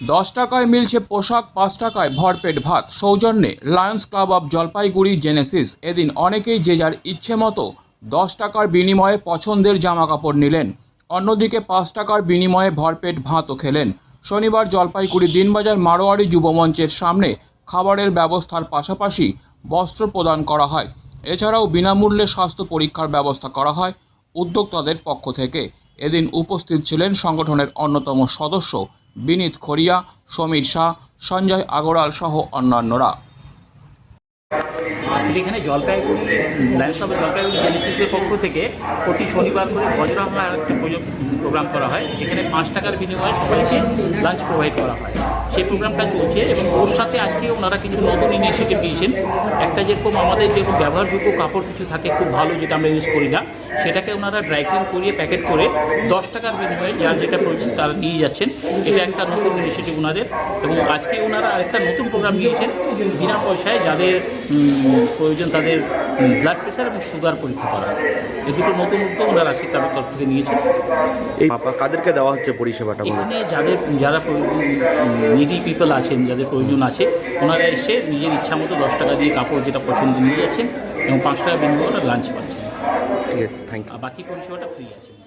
দশ টাকায় মিলছে পোশাক, পাঁচ টাকায় ভরপেট ভাত। সৌজন্যে Lions Club of Jalpaiguri Genesis. এদিন অনেকেই যে যার ইচ্ছে মতো দশ টাকার বিনিময়ে পছন্দের জামাকাপড় নিলেন। অন্যদিকে পাঁচ টাকার বিনিময়ে ভরপেট ভাতও খেলেন। শনিবার জলপাইগুড়ি দিনবাজার মারোয়ারি যুবমঞ্চের সামনে খাবারের ব্যবস্থার পাশাপাশি বস্ত্র প্রদান করা হয়। এছাড়াও বিনামূল্যে স্বাস্থ্য পরীক্ষার ব্যবস্থা করা হয় উদ্যোক্তাদের পক্ষ থেকে। এদিন উপস্থিত ছিলেন সংগঠনের অন্যতম সদস্য বিনীত খড়িয়া, সমীর শাহ, সঞ্জয় আগরওয়াল সহ অন্যান্যরা। এখানে জলপাইগুড়ি লায়ন্স জলপাইগুড়ি জেনেসিসের পক্ষ থেকে প্রতি শনিবার করে বজ্র একটা প্রোগ্রাম করা হয়। এখানে পাঁচ টাকার বিনিময়ে সবাইকে লাঞ্চ প্রোভাইড করা হয়। সেই প্রোগ্রামটা চলছে এবং ওর সাথে আজকে ওনারা কিছু নতুন ইনিশিয়েটিভ দিয়েছেন একটা যেরকম আমাদের যেরকম ব্যবহারযোগ্য কাপড় কিছু থাকে, খুব ভালো, যেটা আমরা ইউজ করি না। সেটাকে ওনারা ড্রাই ক্লিন করিয়ে প্যাকেট করে দশ টাকার বিনিময়ে যার যেটা প্রয়োজন তারা নিয়ে যাচ্ছেন। এটা একটা নতুন ইনিশিয়েটিভ ওনাদের এবং আজকে ওনারা আরেকটা নতুন প্রোগ্রাম নিয়েছেন বিনা পয়সায় যাদের প্রয়োজন তাদের ব্লাড প্রেশার এবং সুগার পরীক্ষা করা। এই দুটো নতুন উদ্যোগ ওনারা আজকে তাদের তরফ থেকে নিয়েছেন। এই কাদেরকে দেওয়া হচ্ছে পরিষেবাটা এখানে যাদের যারা নিডি পিপল আছেন যাদের প্রয়োজন আছে ওনারা এসে নিজের ইচ্ছা মতো দশ টাকা দিয়ে কাপড় যেটা পছন্দ নিয়ে যাচ্ছেন এবং পাঁচ টাকা বিনিময়ে ওরা লাঞ্চ পাচ্ছেন। ঠিক আছে থ্যাংক ইউ আর বাকি পরিষেবাটা ফ্রি আছে।